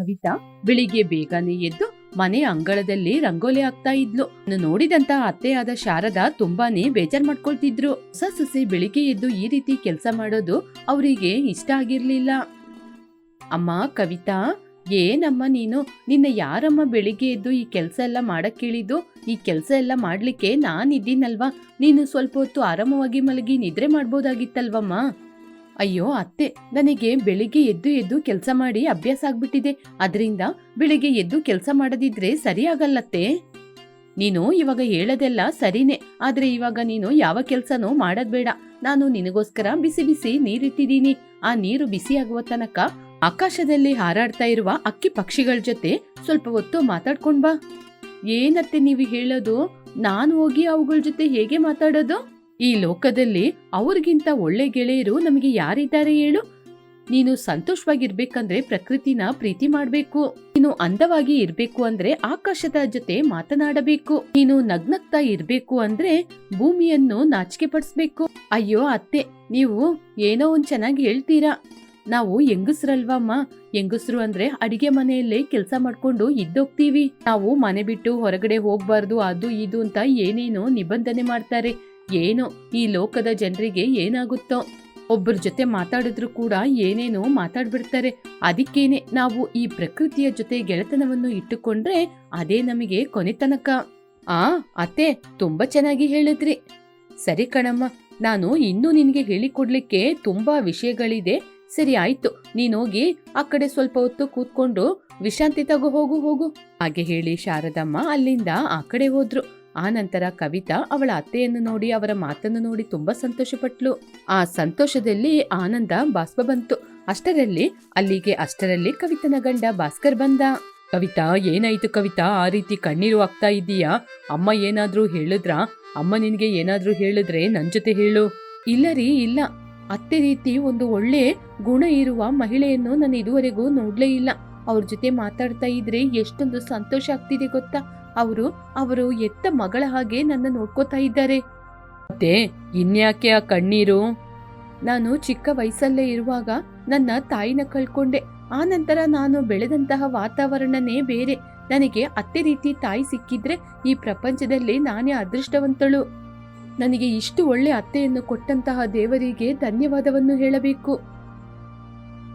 ಕವಿತಾ ಬೆಳಿಗ್ಗೆ ಬೇಗನೆ ಎದ್ದು ಮನೆ ಅಂಗಳದಲ್ಲಿ ರಂಗೋಲಿ ಹಾಕ್ತಾ ಇದ್ಲು. ನೋಡಿದಂತ ಅತ್ತೆಯಾದ ಶಾರದಾ ತುಂಬಾನೇ ಬೇಜಾರ್ ಮಾಡ್ಕೊಳ್ತಿದ್ರು. ಸೊಸೆ ಬೆಳಿಗ್ಗೆ ಎದ್ದು ಈ ರೀತಿ ಕೆಲಸ ಮಾಡೋದು ಅವರಿಗೆ ಇಷ್ಟ ಆಗಿರ್ಲಿಲ್ಲ. ಅಮ್ಮ, ಕವಿತಾ, ಏನಮ್ಮ ನೀನು? ನಿನ್ನ ಯಾರಮ್ಮ ಬೆಳಿಗ್ಗೆ ಎದ್ದು ಈ ಕೆಲಸ ಎಲ್ಲ ಮಾಡಕ್ ಕೇಳಿದ್ದು? ಈ ಕೆಲಸ ಎಲ್ಲ ಮಾಡ್ಲಿಕ್ಕೆ ನಾನಿದ್ದೀನಲ್ವಾ ನೀನು ಸ್ವಲ್ಪ ಹೊತ್ತು ಆರಾಮವಾಗಿ ಮಲಗಿ ನಿದ್ರೆ ಮಾಡ್ಬೋದಾಗಿತ್ತಲ್ವಮ್ಮ? ಅಯ್ಯೋ, ಅತ್ತೆ, ನನಗೆ ಬೆಳಿಗ್ಗೆ ಎದ್ದು ಎದ್ದು ಕೆಲಸ ಮಾಡಿ ಅಭ್ಯಾಸ ಆಗ್ಬಿಟ್ಟಿದೆ. ಅದರಿಂದ ಬೆಳಿಗ್ಗೆ ಎದ್ದು ಕೆಲಸ ಮಾಡದಿದ್ರೆ ಸರಿಯಾಗಲ್ಲತ್ತೆ ನೀನು ಇವಾಗ ಹೇಳೋದೆಲ್ಲ ಸರಿನೇ. ಆದ್ರೆ ಇವಾಗ ನೀನು ಯಾವ ಕೆಲ್ಸನೂ ಮಾಡೋದ್ ಬೇಡ. ನಾನು ನಿನಗೋಸ್ಕರ ಬಿಸಿ ಬಿಸಿ ನೀರಿಟ್ಟಿದ್ದೀನಿ. ಆ ನೀರು ಬಿಸಿ ಆಗುವ ತನಕ ಆಕಾಶದಲ್ಲಿ ಹಾರಾಡ್ತಾ ಇರುವ ಅಕ್ಕಿ ಪಕ್ಷಿಗಳ ಜೊತೆ ಸ್ವಲ್ಪ ಹೊತ್ತು ಮಾತಾಡ್ಕೊಂಡ್ ಬಾ. ಏನತ್ತೆ ನೀವು ಹೇಳೋದು? ನಾನು ಹೋಗಿ ಅವುಗಳ ಜೊತೆ ಹೇಗೆ ಮಾತಾಡೋದು? ಈ ಲೋಕದಲ್ಲಿ ಅವ್ರಿಗಿಂತ ಒಳ್ಳೆ ಗೆಳೆಯರು ನಮಗೆ ಯಾರಿದ್ದಾರೆ ಹೇಳು? ನೀನು ಸಂತೋಷವಾಗಿರ್ಬೇಕಂದ್ರೆ ಪ್ರಕೃತಿನ ಪ್ರೀತಿ ಮಾಡ್ಬೇಕು. ನೀನು ಅಂದವಾಗಿ ಇರ್ಬೇಕು ಅಂದ್ರೆ ಆಕಾಶದ ಜೊತೆ ಮಾತನಾಡಬೇಕು. ನೀನು ನಗ್ನಗ್ತಾ ಇರ್ಬೇಕು ಅಂದ್ರೆ ಭೂಮಿಯನ್ನು ನಾಚಿಕೆ ಪಡಿಸ್ಬೇಕು ಅಯ್ಯೋ ಅತ್ತೆ, ನೀವು ಏನೋ ಒಂದ್ ಚೆನ್ನಾಗಿ ಹೇಳ್ತೀರಾ? ನಾವು ಹೆಂಗಸ್ರಲ್ವಮ್ಮ? ಹೆಂಗಸ್ರು ಅಂದ್ರೆ ಅಡಿಗೆ ಮನೆಯಲ್ಲೇ ಕೆಲಸ ಮಾಡ್ಕೊಂಡು ಇದ್ದೋಗ್ತೀವಿ. ನಾವು ಮನೆ ಬಿಟ್ಟು ಹೊರಗಡೆ ಹೋಗ್ಬಾರ್ದು, ಅದು ಇದು ಅಂತ ಏನೇನೋ ನಿಬಂಧನೆ ಮಾಡ್ತಾರೆ. ಏನೋ ಈ ಲೋಕದ ಜನರಿಗೆ ಏನಾಗುತ್ತೋ? ಒಬ್ಬರ ಜೊತೆ ಮಾತಾಡಿದ್ರು ಕೂಡ ಏನೇನೋ ಮಾತಾಡ್ಬಿಡ್ತಾರೆ. ಅದಕ್ಕೇನೆ ನಾವು ಈ ಪ್ರಕೃತಿಯ ಜೊತೆ ಗೆಳೆತನವನ್ನು ಇಟ್ಟುಕೊಂಡ್ರೆ ಅದೇ ನಮಗೆ ಕೊನೆತನಕ ಆ, ಅತ್ತೆ, ತುಂಬಾ ಚೆನ್ನಾಗಿ ಹೇಳಿದ್ರಿ. ಸರಿ ಕಣಮ್ಮ, ನಾನು ಇನ್ನೂ ನಿನ್ಗೆ ಹೇಳಿಕೊಡ್ಲಿಕ್ಕೆ ತುಂಬಾ ವಿಷಯಗಳಿದೆ. ಸರಿ ಆಯ್ತು ನೀನೋಗಿ ಆ ಕಡೆ ಸ್ವಲ್ಪ ಹೊತ್ತು ಕೂತ್ಕೊಂಡು ವಿಶ್ರಾಂತಿ ತಗೋ, ಹೋಗು ಹೋಗು. ಹಾಗೆ ಹೇಳಿ ಶಾರದಮ್ಮ ಅಲ್ಲಿಂದ ಆ ಕಡೆ ಹೋದ್ರು. ಆ ನಂತರ ಕವಿತಾ ಅವಳ ಅತ್ತೆಯನ್ನು ನೋಡಿ ಅವರ ಮಾತನ್ನು ನೋಡಿ ತುಂಬಾ ಸಂತೋಷಪಟ್ಲು. ಆ ಸಂತೋಷದಲ್ಲಿ ಆನಂದ ಬಾಷ್ಪ ಬಂತು. ಅಷ್ಟರಲ್ಲಿ, ಅಲ್ಲಿಗೆ ಅಷ್ಟರಲ್ಲಿ ಕವಿತನ ಗಂಡ ಭಾಸ್ಕರ್ ಬಂದ. ಕವಿತಾ, ಏನಾಯ್ತು ಕವಿತಾ? ಆ ರೀತಿ ಕಣ್ಣೀರು ಆಗ್ತಾ ಇದ್ದೀಯಾ? ಅಮ್ಮ ಏನಾದ್ರೂ ಹೇಳಿದ್ರಾ? ಅಮ್ಮ ನಿನ್ಗೆ ಏನಾದ್ರೂ ಹೇಳಿದ್ರೆ ನನ್ ಜೊತೆ ಹೇಳು. ಇಲ್ಲ ರೀ, ಇಲ್ಲ. ಅತ್ತೆ ರೀತಿ ಒಂದು ಒಳ್ಳೆ ಗುಣ ಇರುವ ಮಹಿಳೆಯನ್ನು ನಾನು ಇದುವರೆಗೂ ನೋಡ್ಲೇ ಇಲ್ಲ. ಅವ್ರ ಜೊತೆ ಮಾತಾಡ್ತಾ ಇದ್ರೆ ಎಷ್ಟೊಂದು ಸಂತೋಷ ಆಗ್ತಿದೆ ಗೊತ್ತಾ? ಅವರು ಅವರು ಎತ್ತ ಮಗಳ ಹಾಗೆ ನನ್ನ ನೋಡ್ಕೋತಾ ಇದ್ದಾರೆ. ಮತ್ತೆ ಇನ್ಯಾಕೆ ಆ ಕಣ್ಣೀರು? ನಾನು ಚಿಕ್ಕ ವಯಸ್ಸಲ್ಲೇ ಇರುವಾಗ ನನ್ನ ತಾಯಿನ ಕಳ್ಕೊಂಡೆ. ಆ ನಂತರ ನಾನು ಬೆಳೆದಂತಹ ವಾತಾವರಣನೇ ಬೇರೆ. ನನಗೆ ಅತ್ತೆ ರೀತಿ ತಾಯಿ ಸಿಕ್ಕಿದ್ರೆ ಈ ಪ್ರಪಂಚದಲ್ಲಿ ನಾನೇ ಅದೃಷ್ಟವಂತಳು. ನನಗೆ ಇಷ್ಟು ಒಳ್ಳೆ ಅತ್ತೆಯನ್ನು ಕೊಟ್ಟಂತಹ ದೇವರಿಗೆ ಧನ್ಯವಾದವನ್ನು ಹೇಳಬೇಕು.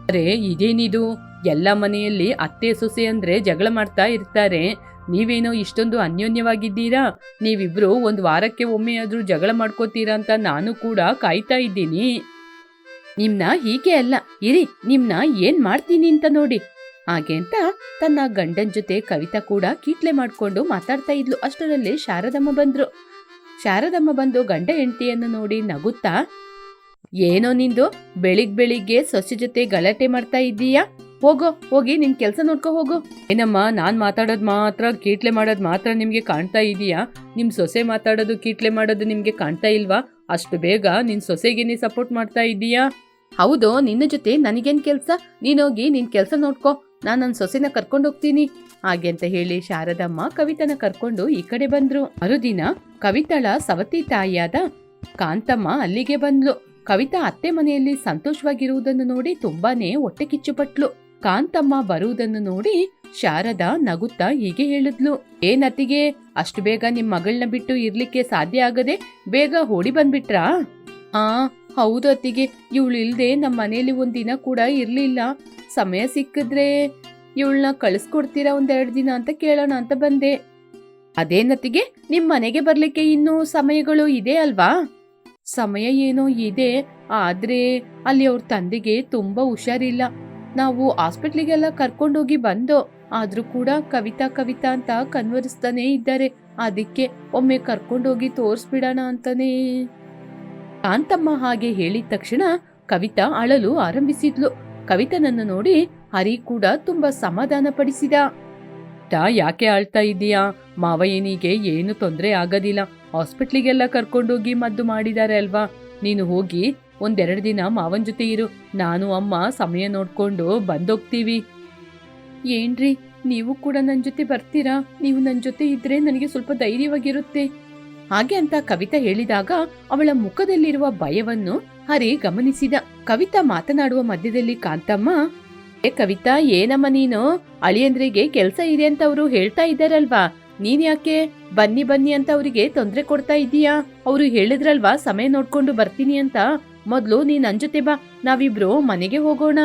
ಅರೆ ಇದೇನಿದು? ಎಲ್ಲ ಮನೆಯಲ್ಲಿ ಅತ್ತೆ ಸೊಸೆ ಅಂದ್ರೆ ಜಗಳ ಮಾಡ್ತಾ ಇರ್ತಾರೆ. ನೀವೇನೋ ಇಷ್ಟೊಂದು ಅನ್ಯೋನ್ಯವಾಗಿದ್ದೀರಾ? ನೀವಿಬ್ರು ಒಂದು ವಾರಕ್ಕೆ ಒಮ್ಮೆ ಆದ್ರೂ ಜಗಳ ಮಾಡ್ಕೋತೀರಾ ಅಂತ ನಾನು ಕೂಡ ಕಾಯ್ತಾ ಇದ್ದೀನಿ. ನಿಮ್ನ ಹೀಗೆ ಅಲ್ಲ, ಇರಿ, ನಿಮ್ನ ಏನ್ ಮಾಡ್ತೀನಿ ಅಂತ ನೋಡಿ. ಹಾಗೆ ಅಂತ ತನ್ನ ಗಂಡನ್ ಜೊತೆ ಕವಿತಾ ಕೂಡ ಕೀಟ್ಲೆ ಮಾಡ್ಕೊಂಡು ಮಾತಾಡ್ತಾ ಇದ್ಲು. ಅಷ್ಟರಲ್ಲಿ ಶಾರದಮ್ಮ ಬಂದ್ರು. ಶಾರದಮ್ಮ ಬಂದು ಗಂಡ ಹೆಂಡತಿಯನ್ನು ನೋಡಿ ನಗುತ್ತಾ, ಏನೋ ನಿಂದು, ಬೆಳಿಗ್ ಬೆಳಿಗ್ಗೆ ಸೊಸೆ ಜೊತೆ ಗಲಾಟೆ ಮಾಡ್ತಾ ಇದ್ದೀಯಾ? ಹೋಗೋ, ಹೋಗಿ ನಿನ್ ಕೆಲ್ಸ ನೋಡ್ಕೊ ಹೋಗು. ಏನಮ್ಮ, ನಾನ್ ಮಾತಾಡೋದ್ ಮಾತ್ರ, ಕೀಟ್ಲೆ ಮಾಡೋದ್ ಮಾತ್ರ ನಿಮ್ಗೆ ಕಾಣ್ತಾ ಇದೀಯಾ? ನಿಮ್ ಸೊಸೆ ಮಾತಾಡೋದು, ಕೀಟ್ಲೆ ಮಾಡೋದು ನಿಮ್ಗೆ ಕಾಣ್ತಾ ಇಲ್ವಾ? ಅಷ್ಟು ಬೇಗ ನಿನ್ ಸೊಸೆಗೆ ನೀ ಸಪೋರ್ಟ್ ಮಾಡ್ತಾ ಇದೀಯಾ? ಹೌದು, ನಿನ್ನ ಜೊತೆ ನನಗೇನ್ ಕೆಲ್ಸ? ನೀನೋಗಿ ನಿನ್ ಕೆಲ್ಸ ನೋಡ್ಕೊ. ನಾನ್ ನನ್ ಸೊಸೆನ ಕರ್ಕೊಂಡು ಹೋಗ್ತೀನಿ. ಹಾಗೆ ಅಂತ ಹೇಳಿ ಶಾರದಮ್ಮ ಕವಿತನ ಕರ್ಕೊಂಡು ಈ ಕಡೆ ಬಂದ್ರು. ಮರುದಿನ ಕವಿತಳ ಸವತಿ ತಾಯಿಯಾದ ಕಾಂತಮ್ಮ ಅಲ್ಲಿಗೆ ಬಂದ್ಲು. ಕವಿತಾ ಅತ್ತೆ ಮನೆಯಲ್ಲಿ ಸಂತೋಷವಾಗಿರುವುದನ್ನು ನೋಡಿ ತುಂಬಾನೇ ಹೊಟ್ಟೆ ಕಿಚ್ಚುಪಟ್ಲು. ಕಾಂತಮ್ಮ ಬರುವುದನ್ನು ನೋಡಿ ಶಾರದಾ ನಗುತ್ತಾ ಹೀಗೆ ಹೇಳಿದ್ಲು ಏನತ್ತಿಗೆ ಅಷ್ಟು ಬೇಗ ನಿಮ್ ಮಗಳನ್ನ ಬಿಟ್ಟು ಇರ್ಲಿಕ್ಕೆ ಸಾಧ್ಯ ಆಗದೆ ಬೇಗ ಓಡಿ ಬಂದ್ಬಿಟ್ರಾ? ಆ, ಹೌದು ಅತ್ತಿಗೆ, ಇವಳು ಇಲ್ದೆ ನಮ್ಮ ಮನೇಲಿ ಒಂದಿನ ಕೂಡ ಇರ್ಲಿಲ್ಲ. ಸಮಯ ಸಿಕ್ಕಿದ್ರೆ ಇವಳನ್ನ ಕಳಿಸ್ಕೊಡ್ತೀರಾ ಒಂದೆರಡು ದಿನ ಅಂತ ಕೇಳೋಣ ಅಂತ ಬಂದೆ. ಅದೇನತ್ತಿಗೆ ನಿಮ್ ಮನೆಗೆ ಬರ್ಲಿಕ್ಕೆ ಇನ್ನೂ ಸಮಯಗಳು ಇದೆ ಅಲ್ವಾ? ಸಮಯ ಏನೋ ಇದೆ, ಆದ್ರೆ ಅಲ್ಲಿ ಅವ್ರ ತಂದೆಗೆ ತುಂಬಾ ಹುಷಾರಿಲ್ಲ. ನಾವು ಹಾಸ್ಪಿಟ್ಲಿಗೆಲ್ಲ ಕರ್ಕೊಂಡೋಗಿ ಬಂದೋ, ಆದ್ರೂ ಕೂಡ ಕವಿತಾ ಕವಿತಾ ಅಂತ ಕನ್ವರಿಸ್ತಾನೆ ಇದ್ದಾರೆ. ಅದಕ್ಕೆ ಒಮ್ಮೆ ಕರ್ಕೊಂಡೋಗಿ ತೋರಿಸ್ಬಿಡೋಣ ಅಂತಾನೆ. ಕಾಂತಮ್ಮ ಹಾಗೆ ಹೇಳಿದ ತಕ್ಷಣ ಕವಿತಾ ಅಳಲು ಆರಂಭಿಸಿದ್ಲು. ಕವಿತನನ್ನು ನೋಡಿ ಹರಿ ಕೂಡ ತುಂಬಾ ಸಮಾಧಾನ ಪಡಿಸಿದ. ಯಾಕೆ ಆಳ್ತಾ ಇದ್ದೀಯಾ? ಮಾವಯ್ಯನಿಗೆ ಏನು ತೊಂದರೆ ಆಗೋದಿಲ್ಲ. ಹಾಸ್ಪಿಟ್ಲಿಗೆಲ್ಲ ಕರ್ಕೊಂಡೋಗಿ ಮದ್ದು ಮಾಡಿದಾರೆ ಅಲ್ವಾ? ನೀನು ಹೋಗಿ ಒಂದೆರಡು ದಿನ ಮಾವನ ಜೊತೆ ಇರು. ನಾನು, ಅಮ್ಮ ಸಮಯ ನೋಡ್ಕೊಂಡು ಬಂದೋಗ್ತೀವಿ. ಏನ್ರಿ, ನೀವು ಕೂಡ ನನ್ನ ಜೊತೆ ಬರ್ತೀರಾ? ನೀವು ನನ್ನ ಜೊತೆ ಇದ್ರೆ ನನಗೆ ಸ್ವಲ್ಪ ಧೈರ್ಯವಾಗಿರುತ್ತೆ. ಹಾಗೆ ಅಂತ ಕವಿತಾ ಹೇಳಿದಾಗ ಅವಳ ಮುಖದಲ್ಲಿರುವ ಭಯವನ್ನು ಹರಿ ಗಮನಿಸಿದ. ಕವಿತಾ ಮಾತನಾಡುವ ಮಧ್ಯದಲ್ಲಿ, ಕಾಂತಮ್ಮ, ಏ ಕವಿತಾ, ಏನಮ್ಮ ನೀನು? ಅಳಿಯಂದ್ರಿಗೆ ಕೆಲಸ ಇದೆ ಅಂತ ಅವರು ಹೇಳ್ತಾ ಇದ್ದಾರಲ್ವಾ? ನೀನ್ ಯಾಕೆ? ಬನ್ನಿ ಬನ್ನಿ ಅಂತ ಅವರಿಗೆ ತೊಂದ್ರೆ ಕೊಡ್ತಾ ಇದೀಯಾ ಅವರು ಹೇಳಿದ್ರಲ್ವಾ, ಸಮಯ ನೋಡ್ಕೊಂಡು ಬರ್ತೀನಿ ಅಂತ? ಮೊದ್ಲು ನೀನ್ ನನ್ ಜೊತೆ ಬಾ, ನಾವಿಬ್ರು ಮನೆಗೆ ಹೋಗೋಣ.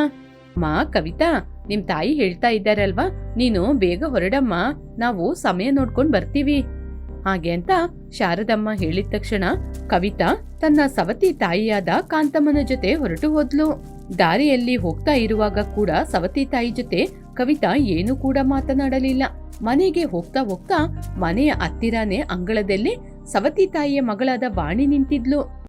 ಮಾ, ಕವಿತಾ, ನಿಮ್ ತಾಯಿ ಹೇಳ್ತಾ ಇದ್ದಾರಲ್ವಾ? ನೀನು ಬೇಗ ಹೊರಡಮ್ಮ, ನಾವು ಸಮಯ ನೋಡ್ಕೊಂಡ್ ಬರ್ತೀವಿ. ಹಾಗೆ ಅಂತ ಶಾರದಮ್ಮ ಹೇಳಿದ ತಕ್ಷಣ ಕವಿತಾ ತನ್ನ ಸವತಿ ತಾಯಿಯಾದ ಕಾಂತಮ್ಮನ ಜೊತೆ ಹೊರಟು ಹೋದ್ಲು. ದಾರಿಯಲ್ಲಿ ಹೋಗ್ತಾ ಇರುವಾಗ ಕೂಡ ಸವತಿ ತಾಯಿ ಜೊತೆ ಕವಿತಾ ಏನು ಕೂಡ ಮಾತನಾಡಲಿಲ್ಲ. ಮನೆಗೆ ಹೋಗ್ತಾ ಹೋಗ್ತಾ ಮನೆಯ ಹತ್ತಿರಾನೇ ಅಂಗಳದಲ್ಲಿ ಸವತಿ ತಾಯಿಯ ಮಗಳಾದ ವಾಣಿ ನಿಂತಿದ್ಲು.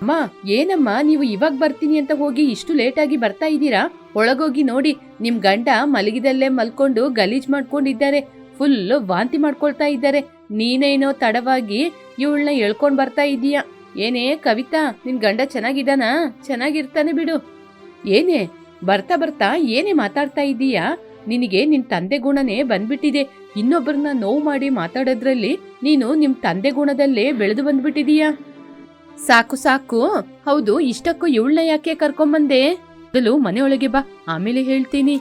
ಅಮ್ಮ, ಏನಮ್ಮ ನೀವು ಇವಾಗ ಬರ್ತೀನಿ ಅಂತ ಹೋಗಿ ಇಷ್ಟು ಲೇಟಾಗಿ ಬರ್ತಾ ಇದ್ದೀರಾ? ಒಳಗೋಗಿ ನೋಡಿ, ನಿಮ್ ಗಂಡ ಮಲಗಿದಲ್ಲೇ ಮಲ್ಕೊಂಡು ಗಲೀಜ್ ಮಾಡ್ಕೊಂಡಿದ್ದಾರೆ. ಫುಲ್ ವಾಂತಿ ಮಾಡ್ಕೊಳ್ತಾ ಇದ್ದಾರೆ. ನೀನೇನೋ ತಡವಾಗಿ ಇವಳನ್ನ ಎಳ್ಕೊಂಡ್ ಬರ್ತಾ ಇದೀಯ ಏನೇ ಕವಿತಾ, ನಿನ್ ಗಂಡ ಚೆನ್ನಾಗಿದ್ದಾನಾ? ಚೆನ್ನಾಗಿರ್ತಾನೆ ಬಿಡು. ಏನೇ, ಬರ್ತಾ ಬರ್ತಾ ಏನೇ ಮಾತಾಡ್ತಾ ಇದ್ದೀಯಾ? ನಿನಗೆ ನಿನ್ ತಂದೆ ಗುಣನೇ ಬಂದ್ಬಿಟ್ಟಿದೆ. ಇನ್ನೊಬ್ಬರನ್ನ ನೋವು ಮಾಡಿ ಮಾತಾಡೋದ್ರಲ್ಲಿ ನೀನು ನಿಮ್ ತಂದೆ ಗುಣದಲ್ಲೇ ಬೆಳೆದು ಬಂದ್ಬಿಟ್ಟಿದೀಯಾ ಸಾಕು ಸಾಕು. ಹೌದು, ಇಷ್ಟಕ್ಕೂ ಇವಳನ್ನ ಯಾಕೆ ಕರ್ಕೊಂಬಂದೆ? ಮೊದಲು ಮನೆಯೊಳಗೆ ಬಾ. ಆಮೇಲೆ ಹೇಳ್ತೀನಿ.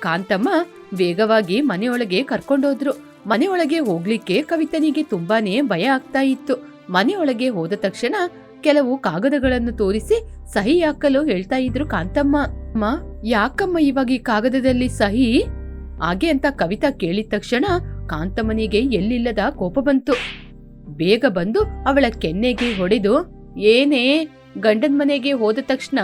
ಕಾಂತಮ್ಮ, ವೇಗವಾಗಿ ಮನೆಯೊಳಗೆ ಕರ್ಕೊಂಡೋದ್ರು. ಮನೆಯೊಳಗೆ ಹೋಗ್ಲಿಕ್ಕೆ ಕವಿತನಿಗೆ ತುಂಬಾನೇ ಭಯ ಆಗ್ತಾ ಇತ್ತು. ಮನೆಯೊಳಗೆ ಹೋದ ತಕ್ಷಣ ಕೆಲವು ಕಾಗದಗಳನ್ನು ತೋರಿಸಿ ಸಹಿ ಹಾಕಲು ಹೇಳ್ತಾ ಇದ್ರು ಕಾಂತಮ್ಮ. ಅಮ್ಮ ಯಾಕಮ್ಮ ಇವಾಗ ಈ ಕಾಗದದಲ್ಲಿ ಸಹಿ? ಹಾಗೆ ಅಂತ ಕವಿತಾ ಕೇಳಿದ ತಕ್ಷಣ ಕಾಂತಮ್ಮನಿಗೆ ಎಲ್ಲಿಲ್ಲದ ಕೋಪ ಬಂತು. ಬೇಗ ಬಂದು ಅವಳ ಕೆನ್ನೆಗೆ ಹೊಡೆದು ಏನೇ ಗಂಡನ್ ಮನೆಗೆ ಹೋದ ತಕ್ಷಣ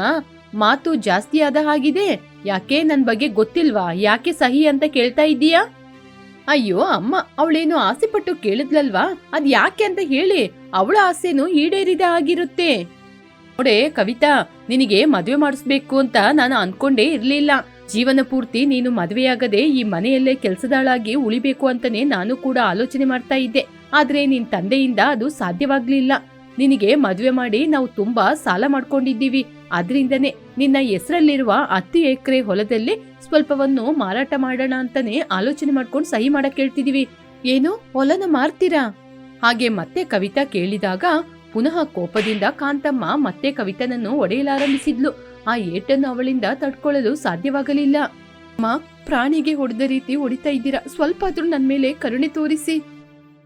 ಮಾತು ಜಾಸ್ತಿ ಆದ ಹಾಗಿದೆ. ಯಾಕೆ ನನ್ ಬಗ್ಗೆ ಗೊತ್ತಿಲ್ವಾ? ಯಾಕೆ ಸಹಿ ಅಂತ ಕೇಳ್ತಾ ಇದ್ದೀಯಾ? ಅಯ್ಯೋ ಅಮ್ಮ, ಅವಳೇನು ಆಸೆ ಪಟ್ಟು ಕೇಳಿದ್ಲಲ್ವಾ? ಅದ್ ಯಾಕೆ ಅಂತ ಹೇಳಿ ಅವಳ ಆಸೆನು ಈಡೇರಿದ ಆಗಿರುತ್ತೆ ನೋಡೆ ಕವಿತಾ, ನಿನಗೆ ಮದುವೆ ಮಾಡಿಸ್ಬೇಕು ಅಂತ ನಾನು ಅನ್ಕೊಂಡೇ ಇರ್ಲಿಲ್ಲ. ಜೀವನ ಪೂರ್ತಿ ನೀನು ಮದುವೆಯಾಗದೆ ಈ ಮನೆಯಲ್ಲೇ ಕೆಲಸದಾಳಾಗಿ ಉಳಿಬೇಕು ಅಂತಾನೆ ನಾನು ಕೂಡ ಆಲೋಚನೆ ಮಾಡ್ತಾ ಇದ್ದೆ. ಆದ್ರೆ ನಿನ್ ತಂದೆಯಿಂದ ಅದು ಸಾಧ್ಯವಾಗ್ಲಿಲ್ಲ. ನಿನಗೆ ಮದುವೆ ಮಾಡಿ ನಾವು ತುಂಬಾ ಸಾಲ ಮಾಡ್ಕೊಂಡಿದ್ದೀವಿ. ಅದ್ರಿಂದನೇ ನಿನ್ನ ಹೆಸರಲ್ಲಿರುವ ಹತ್ತು ಎಕರೆ ಹೊಲದಲ್ಲಿ ಸ್ವಲ್ಪವನ್ನು ಮಾರಾಟ ಮಾಡೋಣ ಅಂತಾನೆ ಆಲೋಚನೆ ಮಾಡ್ಕೊಂಡು ಸಹಿ ಮಾಡಕ್ ಹೇಳ್ತಿದೀವಿ ಏನು? ಹೊಲನ ಮಾರ್ತೀರಾ? ಹಾಗೆ ಮತ್ತೆ ಕವಿತಾ ಕೇಳಿದಾಗ ಪುನಃ ಕೋಪದಿಂದ ಕಾಂತಮ್ಮ ಮತ್ತೆ ಕವಿತನನ್ನು ಒಡೆಯಲಾರಂಭಿಸಿದ್ಲು. ಆ ಏಟನ್ನು ಅವಳಿಂದ ತಡ್ಕೊಳ್ಳಲು ಸಾಧ್ಯವಾಗಲಿಲ್ಲ. ಅಮ್ಮ, ಪ್ರಾಣಿಗೆ ಹೊಡೆದ ರೀತಿ ಹೊಡಿತಾ ಇದ್ದೀರಾ? ಸ್ವಲ್ಪ ಆದ್ರೂ ನನ್ ಮೇಲೆ ಕರುಣೆ ತೋರಿಸಿ.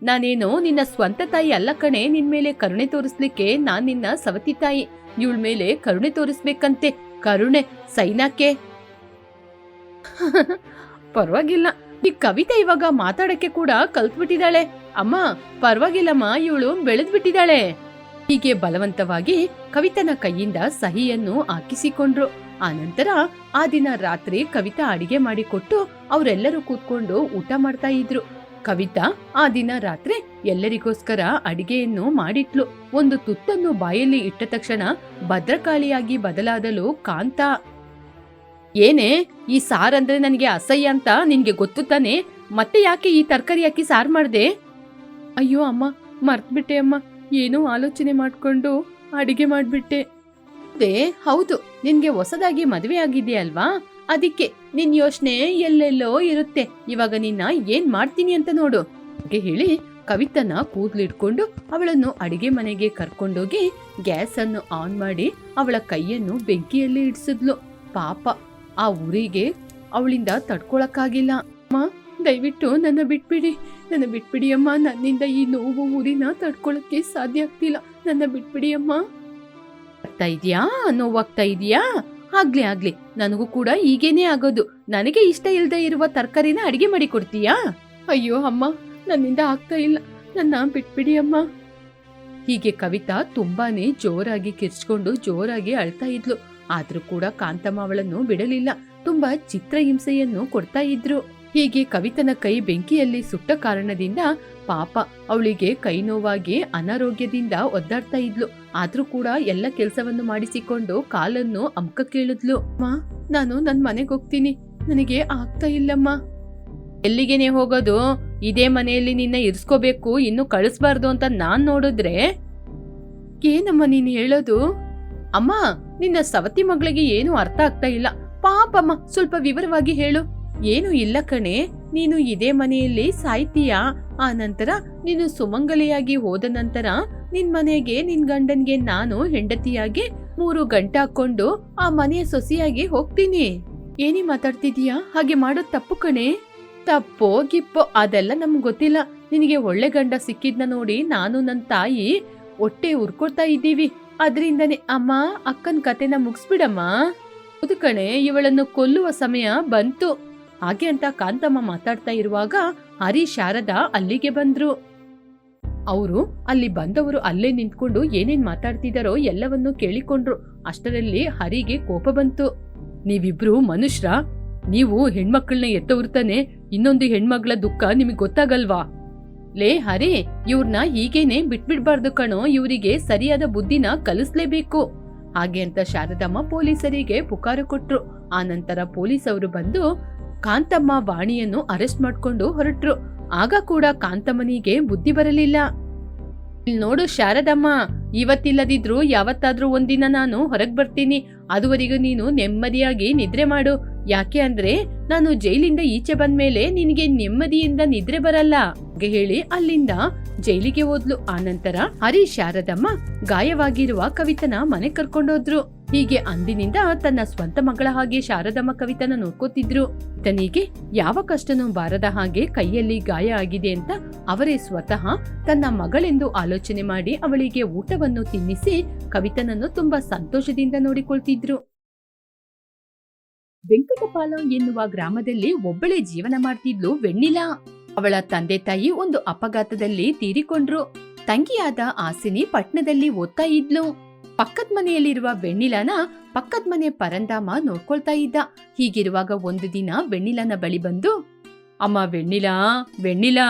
ನಾನೇನು ನಿನ್ನ ಸ್ವಂತ ತಾಯಿ ಅಲ್ಲ ಕಣೆ, ನಿನ್ ಮೇಲೆ ಕರುಣೆ ತೋರಿಸ್ಲಿಕ್ಕೆ ನಾನ್ ನಿನ್ನ ಸವತಿ ತಾಯಿ. ಇವಳ ಮೇಲೆ ಕರುಣೆ ತೋರಿಸ್ಬೇಕಂತೆ. ಕರುಣೆ ಸೈನಾಕ್ಕೆ ಪರವಾಗಿಲ್ಲ. ಈ ಕವಿತೆ ಇವಾಗ ಮಾತಾಡಕ್ಕೆ ಕೂಡ ಕಲ್ತ್ಬಿಟ್ಟಿದ್ದಾಳೆ. ಅಮ್ಮ, ಪರವಾಗಿಲ್ಲಮ್ಮ, ಇವಳು ಬೆಳೆದ್ಬಿಟ್ಟಿದ್ದಾಳೆ. ಹೀಗೆ ಬಲವಂತವಾಗಿ ಕವಿತನ ಕೈಯಿಂದ ಸಹಿಯನ್ನು ಹಾಕಿಸಿಕೊಂಡ್ರು. ಆನಂತರ ಆ ದಿನ ರಾತ್ರಿ ಕವಿತಾ ಅಡಿಗೆ ಮಾಡಿಕೊಟ್ಟು ಅವರೆಲ್ಲರೂ ಕೂತ್ಕೊಂಡು ಊಟ ಮಾಡ್ತಾ ಇದ್ರು. ಕವಿತಾ ಆ ದಿನ ರಾತ್ರಿ ಎಲ್ಲರಿಗೋಸ್ಕರ ಅಡಿಗೆಯನ್ನು ಮಾಡಿಟ್ಲು. ಒಂದು ತುತ್ತನ್ನು ಬಾಯಲ್ಲಿ ಇಟ್ಟ ತಕ್ಷಣ ಭದ್ರಕಾಳಿಯಾಗಿ ಬದಲಾದಲು ಕಾಂತ. ಏನೇ, ಈ ಸಾರಂದ್ರೆ ನನಗೆ ಅಸಹ್ಯ ಅಂತ ನಿನ್ಗೆ ಗೊತ್ತು ತಾನೆ? ಮತ್ತೆ ಯಾಕೆ ಈ ತರಕಾರಿ ಹಾಕಿ ಸಾರ್ ಮಾಡ್ದೆ? ಅಯ್ಯೋ ಅಮ್ಮ, ಮರ್ತ್ಬಿಟ್ಟೆ ಅಮ್ಮ. ಏನೋ ಆಲೋಚನೆ ಮಾಡ್ಕೊಂಡು ಅಡಿಗೆ ಮಾಡ್ಬಿಟ್ಟೆ. ಹೌದು. ನಿನ್ಗೆ ಹೊಸದಾಗಿ ಮದುವೆ ಆಗಿದೆಯಲ್ವಾ? ಅದಕ್ಕೆ ನಿನ್ ಯೋಚನೆ ಎಲ್ಲೆಲ್ಲೋ ಇರುತ್ತೆ. ಇವಾಗ ನಿನ್ನ ಏನ್ ಮಾಡ್ತೀನಿ ಅಂತ ನೋಡು. ಹೇಳಿ ಕವಿತನ ಕೂದ್ಲಿಟ್ಕೊಂಡು ಅವಳನ್ನು ಅಡಿಗೆ ಮನೆಗೆ ಕರ್ಕೊಂಡೋಗಿ ಗ್ಯಾಸ್ ಅನ್ನು ಆನ್ ಮಾಡಿ ಅವಳ ಕೈಯನ್ನು ಬೆಂಕಿಯಲ್ಲಿ ಇಡಿಸಿದ್ಲು. ಪಾಪ, ಆ ಊರಿಗೆ ಅವಳಿಂದ ತಡ್ಕೊಳಕ್ಕಾಗಿಲ್ಲ. ಅಮ್ಮ, ದಯವಿಟ್ಟು ನನ್ನ ಬಿಟ್ಬಿಡಿ. ನನ್ನ ಬಿಟ್ಬಿಡಿ ಅಮ್ಮ. ನನ್ನಿಂದ ಈ ನೋವು ಊರಿನ ತಡ್ಕೊಳಕ್ಕೆ ಸಾಧ್ಯ ಆಗ್ತಿಲ್ಲ. ನನ್ನ ಬಿಟ್ಬಿಡಿ ಅಮ್ಮ. ಆಗ್ತಾ ಇದೆಯಾ? ನೋವಾಗ್ತಾ ಇದೆಯಾ? ಆಗ್ಲಿ ಆಗ್ಲಿ. ನನಗೂ ಕೂಡ ಈಗೇನೆ ಆಗೋದು. ನನಗೆ ಇಷ್ಟ ಇಲ್ಲದೆ ಇರುವ ತರಕಾರಿನ ಅಡಿಗೆ ಮಾಡಿ ಕೊಡ್ತೀಯಾ ಅಯ್ಯೋ, ಅಮ್ಮ, ನನ್ನಿಂದ ಆಗ್ತಾ ಇಲ್ಲ. ನನ್ನ ಬಿಟ್ಬಿಡಿ, ಅಮ್ಮ. ಹೀಗೆ ಕವಿತಾ ತುಂಬಾನೇ ಜೋರಾಗಿ ಕಿರ್ಚ್ಕೊಂಡು ಜೋರಾಗಿ ಅಳ್ತಾ ಇದ್ಲು. ಆದ್ರೂ ಕೂಡ ಕಾಂತಮ್ಮ ಅವಳನ್ನು ಬಿಡಲಿಲ್ಲ. ತುಂಬಾ ಚಿತ್ರಹಿಂಸೆಯನ್ನು ಕೊಡ್ತಾ ಇದ್ರು. ಹೀಗೆ ಕವಿತನ ಕೈ ಬೆಂಕಿಯಲ್ಲಿ ಸುಟ್ಟ ಕಾರಣದಿಂದ ಪಾಪ. ಅವಳಿಗೆ ಕೈ ನೋವಾಗಿ ಅನಾರೋಗ್ಯದಿಂದ ಒದ್ದಾಡ್ತಾ ಇದ್ಲು. ಆದ್ರೂ ಕೂಡ ಎಲ್ಲ ಕೆಲಸವನ್ನು ಮಾಡಿಸಿಕೊಂಡು ಕಾಲನ್ನು ಅಮ್ಕ ಕೇಳಿದ್ಲು ಅಮ್ಮ, ನಾನು ನನ್ ಮನೆಗೆ ಹೋಗ್ತೀನಿ. ನನಗೆ ಆಗ್ತಾ ಇಲ್ಲಮ್ಮ. ಎಲ್ಲಿಗೆನೆ ಹೋಗೋದು? ಇದೇ ಮನೆಯಲ್ಲಿ ನಿನ್ನ ಇರ್ಸ್ಕೋಬೇಕು, ಇನ್ನು ಕಳಿಸ್ಬಾರ್ದು ಅಂತ ನಾನ್ ನೋಡಿದ್ರೆ? ಏನಮ್ಮ ನೀನ್ ಹೇಳೋದು? ಅಮ್ಮ, ನಿನ್ನ ಸವತಿ ಮಗಳಿಗೆ ಏನು ಅರ್ಥ ಆಗ್ತಾ ಇಲ್ಲ. ಪಾಪಮ್ಮ, ಸ್ವಲ್ಪ ವಿವರವಾಗಿ ಹೇಳು. ಏನು ಇಲ್ಲ ಕಣೆ, ನೀನು ಇದೇ ಮನೆಯಲ್ಲಿ ಸಾಯ್ತೀಯಾ? ಆ ನಂತರ ನೀನು ಸುಮಂಗಲಿಯಾಗಿ ಹೋದ ನಂತರ ನಿನ್ ಮನೆಗೆ ನಿನ್ ಗಂಡನ್ಗೆ ನಾನು ಹೆಂಡತಿಯಾಗಿ ಮೂರು ಗಂಟೆ ಹಾಕೊಂಡು ಆ ಮನೆಯ ಸೊಸೆಯಾಗಿ ಹೋಗ್ತೀನಿ. ಏನಿ ಮಾತಾಡ್ತಿದೀಯಾ? ಹಾಗೆ ಮಾಡೋದ್ ತಪ್ಪು ಕಣೆ. ತಪ್ಪೋ ಗಿಪ್ಪೋ, ಅದೆಲ್ಲ ನಮ್ಗೆ ಗೊತ್ತಿಲ್ಲ. ನಿನಗೆ ಒಳ್ಳೆ ಗಂಡ ಸಿಕ್ಕಿದ್ನ ನೋಡಿ ನಾನು ನನ್ನ ತಾಯಿ ಹೊಟ್ಟೆ ಉರ್ಕೊಳ್ತಾ ಇದ್ದೀವಿ. ಅದರಿಂದನೇ ಅಮ್ಮ, ಅಕ್ಕನ ಕತೆನ ಮುಗಿಸ್ಬಿಡಮ್ಮ. ಕಣೆ, ಇವಳನ್ನು ಕೊಲ್ಲುವ ಸಮಯ ಬಂತು. ಹಾಗೆ ಅಂತ ಕಾಂತಮ್ಮ ಮಾತಾಡ್ತಾ ಇರುವಾಗ ಹರಿ ಶಾರದಾ ಅಲ್ಲಿಗೆ ಬಂದ್ರು. ಅವರು ಅಲ್ಲಿ ಬಂದವರು ಅಲ್ಲೇ ನಿಂತ್ಕೊಂಡು ಏನೇನ್ ಮಾತಾಡ್ತಿದಾರೋ ಎಲ್ಲವನ್ನೂ ಕೇಳಿಕೊಂಡ್ರು. ಅಷ್ಟರಲ್ಲಿ ಹರಿಗೆ ಕೋಪ ಬಂತು. ನೀವಿಬ್ರು ಮನುಷ್ಯರ? ನೀವು ಹೆಣ್ಮಕ್ಳನ್ನ ಎತ್ತವ್ರತಾನೆ ಇನ್ನೊಂದು ಹೆಣ್ಮಗಳ ದುಃಖ ನಿಮಗೆ ಗೊತ್ತಾಗಲ್ವಾ? ಲೇ ಹರಿ ಇವ್ರನ್ನ ಹೀಗೇನೆ ಬಿಟ್ಬಿಡ್ಬಾರ್ದು ಕಣೋ. ಇವರಿಗೆ ಸರಿಯಾದ ಬುದ್ಧಿನ ಕಲಿಸ್ಲೇಬೇಕು. ಹಾಗೆ ಅಂತ ಶಾರದಮ್ಮ ಪೊಲೀಸರಿಗೆ ಪುಕಾರ ಕೊಟ್ರು. ಆ ನಂತರ ಪೊಲೀಸ್ ಅವರು ಬಂದು ಕಾಂತಮ್ಮ ವಾಣಿಯನ್ನು ಅರೆಸ್ಟ್ ಮಾಡ್ಕೊಂಡು ಹೊರಟ್ರು. ಆಗ ಕೂಡ ಕಾಂತಮ್ಮನಿಗೆ ಬುದ್ಧಿ ಬರಲಿಲ್ಲ. ಇಲ್ಲಿ ನೋಡು ಶಾರದಮ್ಮ, ಇವತ್ತಿಲ್ಲದಿದ್ರು ಯಾವತ್ತಾದ್ರೂ ಒಂದಿನ ನಾನು ಹೊರಗೆ ಬರ್ತೀನಿ. ಅದುವರೆಗೂ ನೀನು ನೆಮ್ಮದಿಯಾಗಿ ನಿದ್ರೆ ಮಾಡು. ಯಾಕೆ ಅಂದ್ರೆ ನಾನು ಜೈಲಿಂದ ಈಚೆ ಬಂದ್ಮೇಲೆ ನಿನಗೆ ನೆಮ್ಮದಿಯಿಂದ ನಿದ್ರೆ ಬರಲ್ಲ. ಹೇಳಿ ಅಲ್ಲಿಂದ ಜೈಲಿಗೆ ಹೋದ್ಲು. ಆನಂತರ ಹರಿ ಶಾರದಮ್ಮ ಗಾಯವಾಗಿರುವ ಕವಿತನ ಮನೆ ಕರ್ಕೊಂಡೋದ್ರು ಹೀಗೆ ಅಂದಿನಿಂದ ತನ್ನ ಸ್ವಂತ ಮಗಳ ಹಾಗೆ ಶಾರದಮ್ಮ ಕವಿತನ ನೋಡ್ಕೋತಿದ್ರು. ತನಿಗೆ ಯಾವ ಕಷ್ಟನೂ ಬಾರದ ಹಾಗೆ ಕೈಯಲ್ಲಿ ಗಾಯ ಆಗಿದೆ ಅಂತ ಅವರೇ ಸ್ವತಃ ತನ್ನ ಮಗಳೆಂದು ಆಲೋಚನೆ ಮಾಡಿ ಅವಳಿಗೆ ಊಟವನ್ನು ತಿನ್ನಿಸಿ ಕವಿತನನ್ನು ತುಂಬಾ ಸಂತೋಷದಿಂದ ನೋಡಿಕೊಳ್ತಿದ್ರು. ವೆಂಕಟಪಾಲ ಎನ್ನುವ ಗ್ರಾಮದಲ್ಲಿ ಒಬ್ಬಳೇ ಜೀವನ ಮಾಡ್ತಿದ್ಲು ವೆಣ್ಣಿಲಾ. ಅವಳ ತಂದೆ ತಾಯಿ ಒಂದು ಅಪಘಾತದಲ್ಲಿ ತೀರಿಕೊಂಡ್ರು. ತಂಗಿಯಾದ ಆಸಿನಿ ಪಟ್ನದಲ್ಲಿ ಓದ್ತಾ ಇದ್ಲು. ಪಕ್ಕದ ಮನೆಯಲ್ಲಿರುವ ವೆಣ್ಣಿಲಾನ ಪಕ್ಕದ ಮನೆ ಪರಂದಾಮ ನೋಡ್ಕೊಳ್ತಾ ಇದ್ದ. ಹೀಗಿರುವಾಗ ಒಂದು ದಿನ ವೆಣ್ಣಿಲಾನ ಬಳಿ ಬಂದು, ಅಮ್ಮ ವೆಣ್ಣಿಲಾ ವೆಣ್ಣಿಲಾ,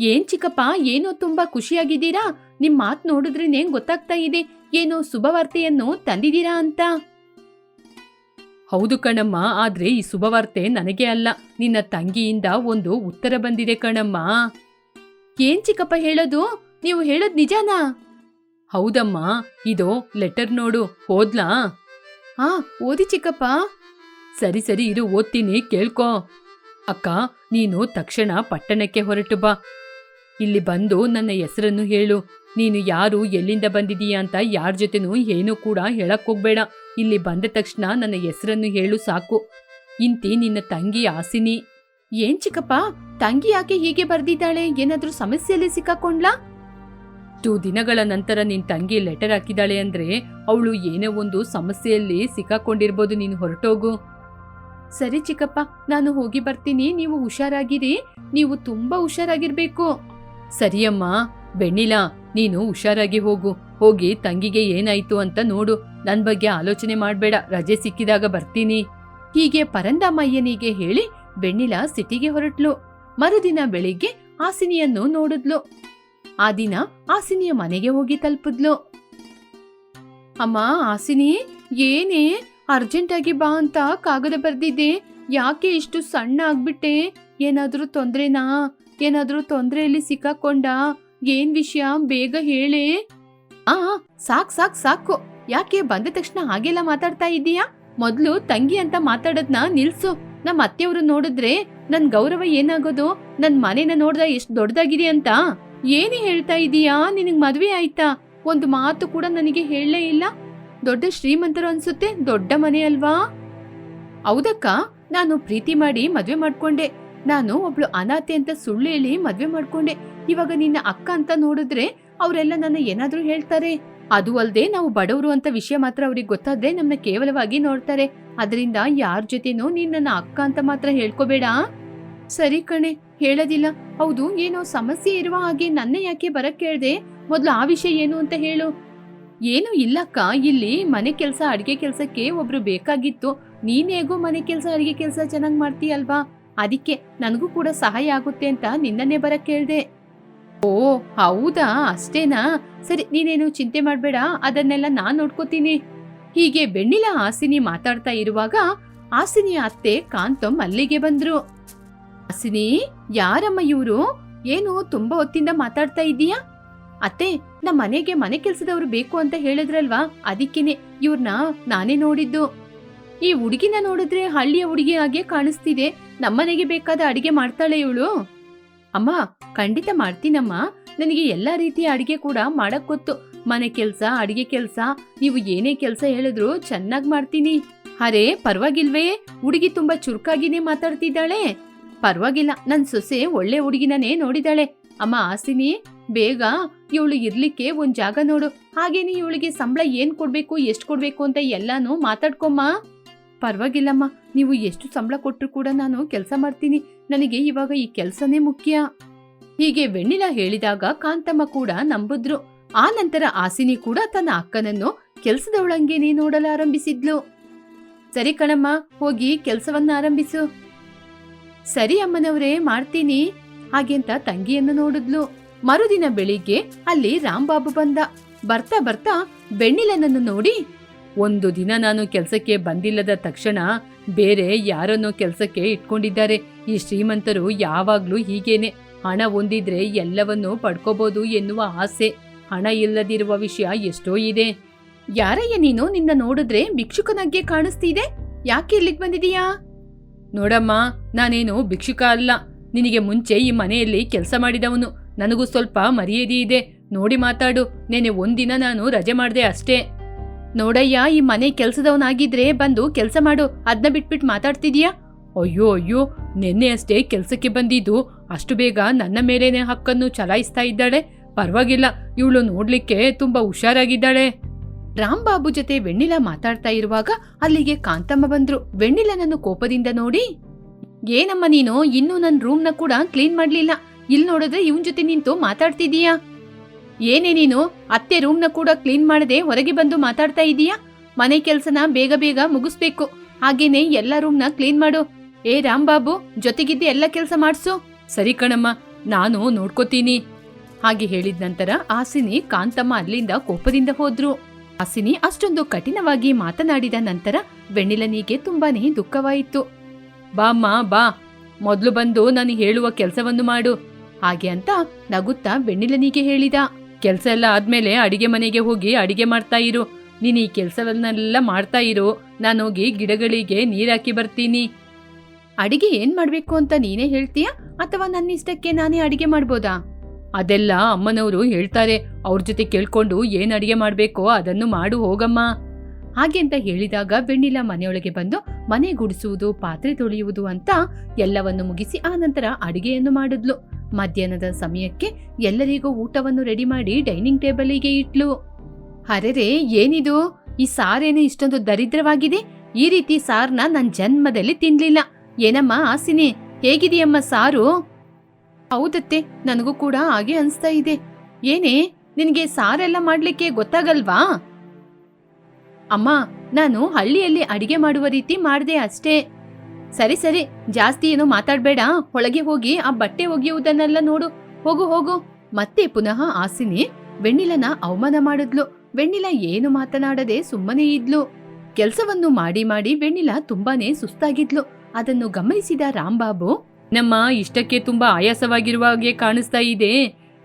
ಏನ್ ಚಿಕ್ಕಪ್ಪ, ಏನೋ ತುಂಬಾ ಖುಷಿಯಾಗಿದ್ದೀರಾ? ನಿಮ್ ಮಾತ್ ನೋಡಿದ್ರೆ ಗೊತ್ತಾಗ್ತಾ ಇದೆ? ಏನೋ ಶುಭವಾರ್ತೆಯನ್ನು ತಂದಿದ್ದೀರಾ ಅಂತ? ಹೌದು ಕಣಮ್ಮ, ಆದ್ರೆ ಈ ಶುಭವಾರ್ತೆ ನನಗೆ ಅಲ್ಲ. ನಿನ್ನ ತಂಗಿಯಿಂದ ಒಂದು ಉತ್ತರ ಬಂದಿದೆ ಕಣಮ್ಮ. ಏನ್ ಚಿಕ್ಕಪ್ಪ ಹೇಳೋದು? ನೀವು ಹೇಳೋದ್ ನಿಜಾನಾ? ಹೌದಮ್ಮ, ಇದು ಲೆಟರ್ ನೋಡು, ಓದ್ಲಾ? ಆ, ಓದಿ ಚಿಕ್ಕಪ್ಪ. ಸರಿ ಸರಿ, ಇರು, ಓದ್ತೀನಿ, ಕೇಳ್ಕೊ. ಅಕ್ಕ, ನೀನು ತಕ್ಷಣ ಪಟ್ಟಣಕ್ಕೆ ಹೊರಟು ಬಾ. ಇಲ್ಲಿ ಬಂದು ನನ್ನ ಹೆಸರನ್ನು ಹೇಳು. ನೀನು ಯಾರು ಎಲ್ಲಿಂದ ಬಂದಿದೀಯಾ ಅಂತ ಯಾರ ಜೊತೆನೂ ಏನೂ ಕೂಡ ಹೇಳಕ್ ಹೋಗ್ಬೇಡ. ಇಲ್ಲಿ ಬಂದ ತಕ್ಷಣ ನನ್ನ ಹೆಸರನ್ನು ಹೇಳು ಸಾಕು. ಇಂತಿ ನಿನ್ನ ತಂಗಿ ಆಸಿನಿ. ಏನ್ ಚಿಕ್ಕಪ್ಪ, ತಂಗಿ ಯಾಕೆ ಹೀಗೆ ಬರ್ದಿದ್ದಾಳೆ? ಏನಾದ್ರೂ ಸಮಸ್ಯೆಯಲ್ಲಿ ಸಿಕ್ಕಾಕೊಂಡ್ಲಾ? ಟೂ ದಿನಗಳ ನಂತರ ನಿನ್ ತಂಗಿ ಲೆಟರ್ ಹಾಕಿದಾಳೆ ಅಂದ್ರೆ ಅವಳು ಏನೋ ಒಂದು ಸಮಸ್ಯೆಯಲ್ಲಿ ಸಿಕ್ಕಾಕೊಂಡಿರ್ಬೋದು ನೀನು ಹೊರಟೋಗು. ಸರಿ ಚಿಕ್ಕಪ್ಪ, ನಾನು ಹೋಗಿ ಬರ್ತೀನಿ. ನೀವು ಹುಷಾರಾಗಿರಿ. ನೀವು ತುಂಬಾ ಹುಷಾರಾಗಿರ್ಬೇಕು. ಸರಿಯಮ್ಮ, ಬೆಣ್ಣಿಲಾ ನೀನು ಹುಷಾರಾಗಿ ಹೋಗು. ಹೋಗಿ ತಂಗಿಗೆ ಏನಾಯ್ತು ಅಂತ ನೋಡು. ನನ್ ಬಗ್ಗೆ ಆಲೋಚನೆ ಮಾಡ್ಬೇಡ. ರಜೆ ಸಿಕ್ಕಿದಾಗ ಬರ್ತೀನಿ. ಹೀಗೆ ಪರಂದಾಮಯ್ಯನಿಗೆ ಹೇಳಿ ಬೆಣ್ಣಿಲ ಸಿಟಿಗೆ ಹೊರಟ್ಲು. ಮರುದಿನ ಬೆಳಿಗ್ಗೆ ಆಸಿನಿಯನ್ನು ನೋಡಿದ್ಲು. ಆ ದಿನ ಆಸಿನಿಯ ಮನೆಗೆ ಹೋಗಿ ತಲುಪಿದ್ಲು. ಅಮ್ಮ ಆಸಿನಿ ಏನೇ? ಅರ್ಜೆಂಟ್ ಆಗಿ ಬಾ ಅಂತ ಕಾಗದ ಬರ್ದಿದ್ದೆ. ಯಾಕೆ ಇಷ್ಟು ಸಣ್ಣ ಆಗ್ಬಿಟ್ಟೆ ಏನಾದ್ರೂ ತೊಂದ್ರೆನಾ? ಏನಾದ್ರೂ ತೊಂದ್ರೆಯಲ್ಲಿ ಸಿಕ್ಕಾಕೊಂಡ? ಏನ್ ವಿಷಯ? ಬೇಗ ಹೇಳೇ. ಆ ಸಾಕ್ ಸಾಕ್, ಸಾಕು. ಯಾಕೆ ಬಂದ ತಕ್ಷಣ ಹಾಗೆಲ್ಲ ಮಾತಾಡ್ತಾ ಇದ್ದೀಯಾ ಮೊದ್ಲು ತಂಗಿ ಅಂತ ಮಾತಾಡೋದ್ನ ನಿಲ್ಸು. ನಮ್ಮ ಅತ್ತೆಯವರು ನೋಡಿದ್ರೆ ನನ್ ಗೌರವ ಏನಾಗೋದು? ನನ್ ಮನೇನ ನೋಡ್ದ ಎಷ್ಟ್ ದೊಡ್ಡದಾಗಿದೆ ಅಂತ. ಏನೇ ಹೇಳ್ತಾ ಇದೀಯಾ? ನಿನಗ್ ಮದ್ವೆ ಆಯ್ತಾ? ಒಂದು ಮಾತು ಕೂಡ ನನಗೆ ಹೇಳಲೇ ಇಲ್ಲ. ದೊಡ್ಡ ಶ್ರೀಮಂತರು ಅನ್ಸುತ್ತೆ, ದೊಡ್ಡ ಮನೆ ಅಲ್ವಾ? ಹೌದಕ್ಕ, ನಾನು ಪ್ರೀತಿ ಮಾಡಿ ಮದ್ವೆ ಮಾಡ್ಕೊಂಡೆ. ನಾನು ಒಬ್ಳು ಅನಾಥೆ ಅಂತ ಸುಳ್ಳು ಹೇಳಿ ಮದ್ವೆ ಮಾಡ್ಕೊಂಡೆ. ಇವಾಗ ನಿನ್ನ ಅಕ್ಕ ಅಂತ ನೋಡಿದ್ರೆ ಅವರೆಲ್ಲ ನನ್ನ ಏನಾದ್ರೂ ಹೇಳ್ತಾರೆ. ಅದು ಅಲ್ಲದೆ ನಾವು ಬಡವರು ಅಂತ ವಿಷಯ ಮಾತ್ರ ಅವ್ರಿಗೆ ಗೊತ್ತಾದ್ರೆ ನಮ್ನ ಕೇವಲವಾಗಿ ನೋಡ್ತಾರೆ. ಅದರಿಂದ ಯಾರ ಜೊತೆನೂ ನೀನ್ ನನ್ನ ಅಕ್ಕ ಅಂತ ಮಾತ್ರ ಹೇಳ್ಕೋಬೇಡ. ಸರಿ ಕಣೆ, ಹೇಳೋದಿಲ್ಲ. ಹೌದು, ಏನೋ ಸಮಸ್ಯೆ ಇರುವ ಹಾಗೆ ನನ್ನ ಯಾಕೆ ಬರಕ್ ಕೇಳ್ದೆ ಮೊದಲು ಆ ವಿಷಯ ಏನು ಅಂತ ಹೇಳು. ಏನು ಇಲ್ಲಕ್ಕ, ಇಲ್ಲಿ ಮನೆ ಕೆಲಸ, ಅಡಿಗೆ ಕೆಲಸಕ್ಕೆ ಒಬ್ರು ಬೇಕಾಗಿತ್ತು. ನೀನೇಗೋ ಮನೆ ಕೆಲಸ, ಅಡಿಗೆ ಕೆಲಸ ಚೆನ್ನಾಗಿ ಮಾಡ್ತೀಯಲ್ವಾ? ಅದಕ್ಕೆ ನನಗೂ ಕೂಡ ಸಹಾಯ ಆಗುತ್ತೆ ಅಂತ ನಿನ್ನನ್ನೇ ಬರಕ್ ಕೇಳ್ದೆ ಓ, ಹೌದಾ? ಅಷ್ಟೇನಾ? ಸರಿ, ನೀನೇನು ಚಿಂತೆ ಮಾಡ್ಬೇಡ, ಅದನ್ನೆಲ್ಲ ನಾನು ನೋಡ್ಕೋತೀನಿ. ಹೀಗೆ ಬೆಣ್ಣಿಲ ಹಾಸಿನಿ ಮಾತಾಡ್ತಾ ಇರುವಾಗ ಹಾಸಿನಿಯ ಅತ್ತೆ ಕಾಂತಮ್ ಅಲ್ಲಿಗೆ ಬಂದ್ರು. ಹಾಸಿನಿ, ಯಾರಮ್ಮ ಇವರು? ಏನು ತುಂಬಾ ಹೊತ್ತಿಂದ ಮಾತಾಡ್ತಾ ಇದೀಯಾ ಅತ್ತೆ ನಮ್ಮ ಮನೆಗೆ ಮನೆ ಕೆಲ್ಸದವ್ರು ಬೇಕು ಅಂತ ಹೇಳಿದ್ರಲ್ವಾ? ಅದಕ್ಕೇನೆ ಇವ್ರನ್ನ ನಾನೇ ನೋಡಿದ್ದು. ಈ ಹುಡುಗಿನ ನೋಡಿದ್ರೆ ಹಳ್ಳಿಯ ಹುಡುಗಿ ಹಾಗೆ ಕಾಣಿಸ್ತಿದೆ. ನಮ್ಮನೆಗೆ ಬೇಕಾದ ಅಡಿಗೆ ಮಾಡ್ತಾಳೆ ಇವಳು. ಅಮ್ಮ, ಖಂಡಿತ ಮಾಡ್ತೀನಮ್ಮ ನನಗೆ ಎಲ್ಲಾ ರೀತಿಯ ಅಡಿಗೆ ಕೂಡ ಮಾಡಕ್ ಗೊತ್ತು. ಮನೆ ಕೆಲ್ಸ, ಅಡಿಗೆ ಕೆಲ್ಸ, ನೀವು ಏನೇ ಕೆಲ್ಸ ಹೇಳಿದ್ರು ಚೆನ್ನಾಗ್ ಮಾಡ್ತೀನಿ. ಅರೇ, ಪರವಾಗಿಲ್ವೇ? ಹುಡುಗಿ ತುಂಬಾ ಚುರುಕಾಗಿನೇ ಮಾತಾಡ್ತಿದ್ದಾಳೆ. ಪರವಾಗಿಲ್ಲ, ನನ್ ಸೊಸೆ ಒಳ್ಳೆ ಹುಡುಗಿನೇ ನೋಡಿದಾಳೆ. ಅಮ್ಮ ಆಸಿನಿ ಬೇಗ ಇವಳು ಇರ್ಲಿಕ್ಕೆ ಒಂದ್ ಜಾಗ ನೋಡು. ಹಾಗೇನೆ ಇವಳಿಗೆ ಸಂಬಳ ಏನ್ ಕೊಡ್ಬೇಕು, ಎಷ್ಟ್ ಕೊಡ್ಬೇಕು ಅಂತ ಎಲ್ಲಾನು ಮಾತಾಡ್ಕೊಮ್ಮ. ಪರವಾಗಿಲ್ಲಮ್ಮ, ನೀವು ಎಷ್ಟು ಸಂಬಳ ಕೊಟ್ಟರು ಕೂಡ ನಾನು ಕೆಲಸ ಮಾಡ್ತೀನಿ. ನನಗೆ ಇವಾಗ ಈ ಕೆಲಸನೇ ಮುಖ್ಯ. ಹೀಗೆ ವೆಣ್ಣಿಲ ಹೇಳಿದಾಗ ಕಾಂತಮ್ಮ ಕೂಡ ನಂಬಿದ್ರು. ಆ ನಂತರ ಆಸಿನಿ ಕೂಡ ತನ್ನ ಅಕ್ಕನನ್ನು ಕೆಲ್ಸದವಳಂಗೇನೆ ನೋಡಲಾರಂಭಿಸಿದ್ಲು ಸರಿ ಕಣಮ್ಮ, ಹೋಗಿ ಕೆಲಸವನ್ನ ಆರಂಭಿಸು. ಸರಿ ಅಮ್ಮನವರೇ, ಮಾಡ್ತೀನಿ. ಹಾಗೆಂತ ತಂಗಿಯನ್ನು ನೋಡಿದ್ಲು. ಮರುದಿನ ಬೆಳಿಗ್ಗೆ ಅಲ್ಲಿ ರಾಂಬಾಬು ಬಂದ. ಬರ್ತಾ ಬರ್ತಾ ಬೆಣ್ಣಿಲನನ್ನು ನೋಡಿ ಒಂದು ದಿನ ನಾನು ಕೆಲಸಕ್ಕೆ ಬಂದಿಲ್ಲದ ತಕ್ಷಣ ಬೇರೆ ಯಾರನ್ನೋ ಕೆಲಸಕ್ಕೆ ಇಟ್ಕೊಂಡಿದ್ದಾರೆ. ಈ ಶ್ರೀಮಂತರು ಯಾವಾಗ್ಲೂ ಹೀಗೇನೆ. ಹಣ ಹೊಂದಿದ್ರೆ ಎಲ್ಲವನ್ನೂ ಪಡ್ಕೋಬಹುದು ಎನ್ನುವ ಆಸೆ. ಹಣ ಇಲ್ಲದಿರುವ ವಿಷಯ ಎಷ್ಟೋ ಇದೆ. ಯಾರಯ್ಯ ನೀನು? ನಿನ್ನ ನೋಡಿದ್ರೆ ಭಿಕ್ಷುಕನಾಗೆ ಕಾಣಿಸ್ತಿದೆ. ಯಾಕೆ ಇಲ್ಲಿಗೆ ಬಂದಿದೀಯಾ? ನೋಡಮ್ಮ, ನಾನೇನು ಭಿಕ್ಷುಕ ಅಲ್ಲ. ನಿನಗೆ ಮುಂಚೆ ಈ ಮನೆಯಲ್ಲಿ ಕೆಲಸ ಮಾಡಿದವನು. ನನಗೂ ಸ್ವಲ್ಪ ಮರ್ಯಾದೆ ಇದೆ. ನೋಡಿ ಮಾತಾಡು. ನೆನೆ ಒಂದಿನ ನಾನು ರಜೆ ಮಾಡಿದೆ ಅಷ್ಟೇ. ನೋಡಯ್ಯ, ಈ ಮನೆ ಕೆಲ್ಸದವನಾಗಿದ್ರೆ ಬಂದು ಕೆಲಸ ಮಾಡು. ಅದನ್ನ ಬಿಟ್ಬಿಟ್ಟು ಮಾತಾಡ್ತಿದ್ಯಾ? ಅಯ್ಯೋ ಅಯ್ಯೋ, ನಿನ್ನೆ ಅಷ್ಟೇ ಕೆಲಸಕ್ಕೆ ಬಂದಿದ್ದು. ಅಷ್ಟು ಬೇಗ ನನ್ನ ಮೇಲೇನೆ ಹಕ್ಕನ್ನು ಚಲಾಯಿಸ್ತಾ ಇದ್ದಾಳೆ. ಪರವಾಗಿಲ್ಲ, ಇವಳು ನೋಡ್ಲಿಕ್ಕೆ ತುಂಬಾ ಹುಷಾರಾಗಿದ್ದಾಳೆ. ರಾಂಬಾಬು ಜೊತೆ ವೆಣ್ಣಿಲ ಮಾತಾಡ್ತಾ ಇರುವಾಗ ಅಲ್ಲಿಗೆ ಕಾಂತಮ್ಮ ಬಂದ್ರು. ವೆಣ್ಣಿಲನನ್ನು ಕೋಪದಿಂದ ನೋಡಿ, ಏನಮ್ಮ ನೀನು? ಇನ್ನೂ ನನ್ನ ರೂಮ್ನ ಕೂಡ ಕ್ಲೀನ್ ಮಾಡ್ಲಿಲ್ಲ. ಇಲ್ಲಿ ನೋಡಿದ್ರೆ ಇವನ್ ಜೊತೆ ನಿಂತು ಮಾತಾಡ್ತಿದೀಯಾ ಏನೇ ನೀನು, ಅತ್ತೆ ರೂಮ್ನ ಕೂಡ ಕ್ಲೀನ್ ಮಾಡದೆ ಹೊರಗೆ ಬಂದು ಮಾತಾಡ್ತಾ ಇದೀಯಾ? ಮನೆ ಕೆಲ್ಸನ ಬೇಗ ಬೇಗ ಮುಗಿಸ್ಬೇಕು. ಹಾಗೇನೆ ಎಲ್ಲ ರೂಮ್ನ ಕ್ಲೀನ್ ಮಾಡು. ಏ ರಾಂಬಾಬು ಜೊತೆಗಿದ್ದ ಎಲ್ಲ ಕೆಲಸ ಮಾಡ್ಸು. ಸರಿ ಕಣಮ್ಮ, ನಾನು ನೋಡ್ಕೋತೀನಿ. ಹಾಗೆ ಹೇಳಿದ ನಂತರ ಆಸಿನಿ ಕಾಂತಮ್ಮ ಅಲ್ಲಿಂದ ಕೋಪದಿಂದ ಹೋದ್ರು. ಆಸಿನಿ ಅಷ್ಟೊಂದು ಕಠಿಣವಾಗಿ ಮಾತನಾಡಿದ ನಂತರ ವೆಣ್ಣಿಲನಿಗೆ ತುಂಬಾನೇ ದುಃಖವಾಯಿತು. ಬಾಮ್ಮ ಬಾ. ಮೊದ್ಲು ಬಂದು ನಾನು ಹೇಳುವ ಕೆಲಸವನ್ನು ಮಾಡು. ಹಾಗೆ ಅಂತ ನಗುತ್ತಾ ಬೆಣ್ಣಿಲನಿಗೆ ಹೇಳಿದ. ಕೆಲ್ಸ ಎಲ್ಲ ಆದ್ಮೇಲೆ ಅಡಿಗೆ ಮನೆಗೆ ಹೋಗಿ ಅಡಿಗೆ ಮಾಡ್ತಾ ಇರು. ನೀನು ಈ ಕೆಲಸವನ್ನೆಲ್ಲ ಮಾಡ್ತಾ ಇರು. ನಾನು ಹೋಗಿ ಗಿಡಗಳಿಗೆ ನೀರಾಕಿ ಬರ್ತೀನಿ. ಅಡಿಗೆ ಏನ್ ಮಾಡ್ಬೇಕು ಅಂತ ನೀನೇ ಹೇಳ್ತೀಯಾ? ಅಥವಾ ನನ್ನ ಇಷ್ಟಕ್ಕೆ ನಾನೇ ಅಡಿಗೆ ಮಾಡ್ಬೋದಾ? ಅದೆಲ್ಲ ಅಮ್ಮನವರು ಹೇಳ್ತಾರೆ. ಅವ್ರ ಜೊತೆ ಕೇಳ್ಕೊಂಡು ಏನ್ ಅಡಿಗೆ ಮಾಡ್ಬೇಕೋ ಅದನ್ನು ಮಾಡು ಹೋಗಮ್ಮ. ಹಾಗೆ ಅಂತ ಹೇಳಿದಾಗ ಬೆಣ್ಣಿಲ ಮನೆಯೊಳಗೆ ಬಂದು ಮನೆ ಗುಡಿಸುವುದು ಪಾತ್ರೆ ತೊಳೆಯುವುದು ಅಂತ ಎಲ್ಲವನ್ನು ಮುಗಿಸಿ ಆ ನಂತರ ಅಡಿಗೆಯನ್ನು ಮಾಡಿದ್ಲು. ಮಧ್ಯಾಹ್ನದ ಸಮಯಕ್ಕೆ ಎಲ್ಲರಿಗೂ ಊಟವನ್ನು ರೆಡಿ ಮಾಡಿ ಡೈನಿಂಗ್ ಟೇಬಲಿಗೆ ಇಟ್ಲು. ಅರೆರೆ, ಏನಿದು? ಈ ಸಾರೇನು ಇಷ್ಟೊಂದು ದರಿದ್ರವಾಗಿದೆ? ಈ ರೀತಿ ಸಾರ್ನ ನನ್ನ ಜನ್ಮದಲ್ಲಿ ತಿನ್ಲಿಲ್ಲ. ಏನಮ್ಮ ಆಸಿನಿ? ಹೇಗಿದೆಯಮ್ಮ ಸಾರು? ಹೌದತ್ತೆ, ನನಗೂ ಕೂಡ ಹಾಗೆ ಅನಿಸ್ತಾ ಇದೆ. ಏನೇ, ನಿನಗೆ ಸಾರೆಲ್ಲ ಮಾಡ್ಲಿಕ್ಕೆ ಗೊತ್ತಾಗಲ್ವಾ? ಅಮ್ಮ, ನಾನು ಹಳ್ಳಿಯಲ್ಲಿ ಅಡಿಗೆ ಮಾಡುವ ರೀತಿ ಮಾಡಿದೆ ಅಷ್ಟೇ. ಸರಿ ಸರಿ. ಜಾಸ್ತಿ ಏನು ಮಾತಾಡ್ಬೇಡ. ಒಳಗೆ ಹೋಗಿ ಆ ಬಟ್ಟೆ ಒಗೆಯುವುದನ್ನೆಲ್ಲ ನೋಡು. ಹೋಗು ಹೋಗು. ಮತ್ತೆ ಪುನಃ ಆಸಿನಿ ವೆಣ್ಣಿಲನ ಅವಮಾನ ಮಾಡಿದ್ಲು. ವೆಣ್ಣಿಲ ಏನು ಮಾತನಾಡದೆ ಸುಮ್ಮನೆ ಇದ್ಲು. ಕೆಲ್ಸವನ್ನು ಮಾಡಿ ಮಾಡಿ ವೆಣ್ಣಿಲ ತುಂಬಾನೇ ಸುಸ್ತಾಗಿದ್ಲು. ಅದನ್ನು ಗಮನಿಸಿದ ರಾಂಬಾಬು ನಮ್ಮ ಇಷ್ಟಕ್ಕೆ ತುಂಬಾ ಆಯಾಸವಾಗಿರುವ ಹಾಗೆ ಕಾಣಿಸ್ತಾ ಇದೆ.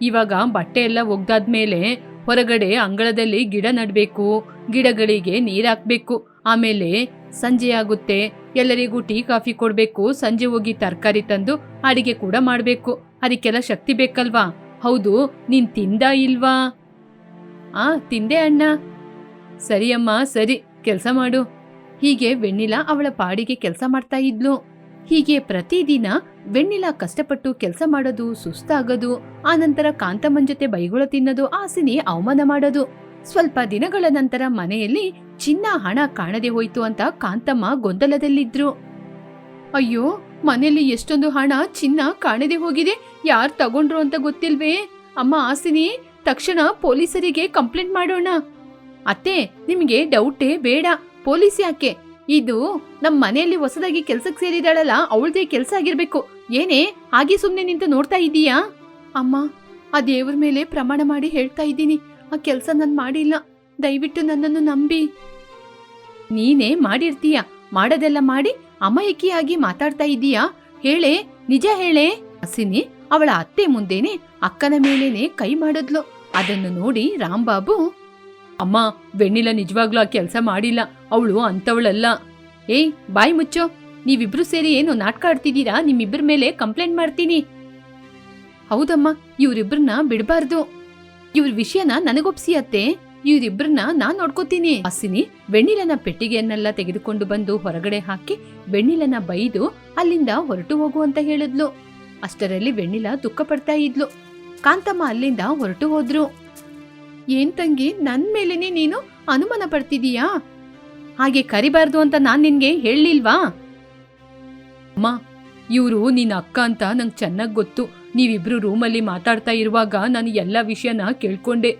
ಇವಾಗ ಬಟ್ಟೆ ಎಲ್ಲ ಒಗ್ದಾದ್ಮೇಲೆ ಹೊರಗಡೆ ಅಂಗಳದಲ್ಲಿ ಗಿಡ ನಡಬೇಕು. ಗಿಡಗಳಿಗೆ ನೀರಾಕ್ಬೇಕು ಆಮೇಲೆ ಸಂಜೆ ಆಗುತ್ತೆ. ಎಲ್ಲರಿಗೂ ಟೀ, ಕಾಫಿ ಕೊಡ್ಬೇಕು. ಸಂಜೆ ಹೋಗಿ ತರಕಾರಿ ತಂದು ಅಡಿಗೆ ಕೂಡ ಮಾಡ್ಬೇಕು. ಅದಕ್ಕೆಲ್ಲ ಶಕ್ತಿ ಬೇಕಲ್ವಾ? ಹೌದು, ನೀನ್ ತಿಂದ ಇಲ್ವಾ? ಆ, ತಿಂದೆ ಅಣ್ಣ. ಸರಿ ಅಮ್ಮ, ಸರಿ, ಕೆಲಸ ಮಾಡು. ಹೀಗೆ ವೆಣ್ಣಿಲ ಅವಳ ಪಾಡಿಗೆ ಕೆಲಸ ಮಾಡ್ತಾ ಇದ್ಲು. ಹೀಗೆ ಪ್ರತಿದಿನ ವೆಣ್ಣಿಲ ಕಷ್ಟಪಟ್ಟು ಕೆಲಸ ಮಾಡೋದು ಸುಸ್ತಾಗೋದು. ಆನಂತರ ಕಾಂತಮ್ಮನ ಜೊತೆ ಬೈಗುಳ ತಿನ್ನೋದು ಆಸಿನಿ ಅವಮಾನ ಮಾಡೋದು. ಸ್ವಲ್ಪ ದಿನಗಳ ನಂತರ ಮನೆಯಲ್ಲಿ ಚಿನ್ನ ಹಣ ಕಾಣದೆ ಹೋಯ್ತು ಅಂತ ಕಾಂತಮ್ಮ ಗೊಂದಲದಲ್ಲಿದ್ರು. ಅಯ್ಯೋ, ಮನೆಯಲ್ಲಿ ಎಷ್ಟೊಂದು ಹಣ ಚಿನ್ನ ಕಾಣದೆ ಹೋಗಿದೆ, ಯಾರು ತಗೊಂಡ್ರು ಅಂತ ಗೊತ್ತಿಲ್ವೇ? ಅಮ್ಮ ಆಸಿನಿ ತಕ್ಷಣ ಪೊಲೀಸರಿಗೆ ಕಂಪ್ಲೇಂಟ್ ಮಾಡೋಣ. ಅತ್ತೆ, ನಿಮಗೆ ಡೌಟೇ ಬೇಡ. ಪೊಲೀಸ್ ಯಾಕೆ? ಇದು ನಮ್ಮ ಮನೆಯಲ್ಲಿ ಹೊಸದಾಗಿ ಕೆಲ್ಸಕ್ಕೆ ಸೇರಿದಾಳಲ್ಲ, ಅವಳದೇ ಕೆಲಸ ಆಗಿರ್ಬೇಕು. ಏನೇ, ಹಾಗೆ ಸುಮ್ಮನೆ ನಿಂತು ನೋಡ್ತಾ ಇದೀಯಾ ಅಮ್ಮ, ಆ ದೇವ್ರ ಮೇಲೆ ಪ್ರಮಾಣ ಮಾಡಿ ಹೇಳ್ತಾ ಇದ್ದೀನಿ. ಆ ಕೆಲಸ ನಾನು ಮಾಡಿಲ್ಲ. ದಯವಿಟ್ಟು ನನ್ನನ್ನು ನಂಬಿ. ನೀನೇ ಮಾಡಿರ್ತೀಯ? ಮಾಡೋದೆಲ್ಲ ಮಾಡಿ ಅಮಾಯಕಿಯಾಗಿ ಮಾತಾಡ್ತಾ ಇದ್ದೀಯಾ ಹೇಳೆ, ನಿಜ ಹೇಳೆ. ಹಸಿನಿ, ಅವಳ ಅತ್ತೆ ಮುಂದೆನೆ ಅಕ್ಕನ ಮೇಲೇನೆ ಕೈ ಮಾಡಿದ್ಲು. ಅದನ್ನು ನೋಡಿ ರಾಂಬಾಬು ಅಮ್ಮ ವೆಣ್ಣಿಲ ನಿಜವಾಗ್ಲೂ ಆ ಕೆಲಸ ಮಾಡಿಲ್ಲ. ಅವಳು ಅಂತವಳಲ್ಲ ಏಯ್, ಬಾಯ್ ಮುಚ್ಚೋ. ನೀವಿಬ್ರು ಸೇರಿ ಏನು ನಾಟಕ ಆಡ್ತಿದ್ದೀರಾ? ನಿಮ್ಮಿಬ್ಬರ ಮೇಲೆ ಕಂಪ್ಲೇಂಟ್ ಮಾಡ್ತೀನಿ. ಹೌದಮ್ಮ, ಇವ್ರಿಬ್ರನ್ನ ಬಿಡಬಾರ್ದು. ಇವ್ರ ವಿಷಯನ ನನಗೊಪ್ಸಿ ಅತ್ತೆ. ಇವರಿಬ್ರನ್ನ ನಾನ್ ನೋಡ್ಕೋತೀನಿ. ಹಸಿನಿ ವೆಣ್ಣಿಲನ ಪೆಟ್ಟಿಗೆಯನ್ನೆಲ್ಲ ತೆಗೆದುಕೊಂಡು ಬಂದು ಹೊರಗಡೆ ಹಾಕಿ ವೆಣ್ಣಿಲನ ಬೈದು ಅಲ್ಲಿಂದ ಹೊರಟು ಹೋಗು ಅಂತ ಹೇಳಿದ್ಲು. ಅಷ್ಟರಲ್ಲಿ ವೆಣ್ಣಿಲ ದುಃಖ ಪಡ್ತಾ ಇದ್ಲು. ಕಾಂತಮ್ಮ ಅಲ್ಲಿಂದ ಹೊರಟು ಹೋದ್ರು. ಏನ್ ತಂಗಿ, ನನ್ ಮೇಲೇನೆ ನೀನು ಅನುಮಾನ ಪಡ್ತಿದೀಯಾ? ಹಾಗೆ ಕರಿಬಾರ್ದು ಅಂತ ನಾನ್ ನಿನ್ಗೆ ಹೇಳಲಿಲ್ವಾ? ಅಮ್ಮ, ಇವರು ನಿನ್ನ ಅಕ್ಕ ಅಂತ ನಂಗೆ ಚೆನ್ನಾಗಿ ಗೊತ್ತು. ನೀವಿಬ್ರು ರೂಮಲ್ಲಿ ಮಾತಾಡ್ತಾ ಇರುವಾಗ ನಾನು ಎಲ್ಲ ವಿಷಯನ ಕೇಳ್ಕೊಂಡೆ.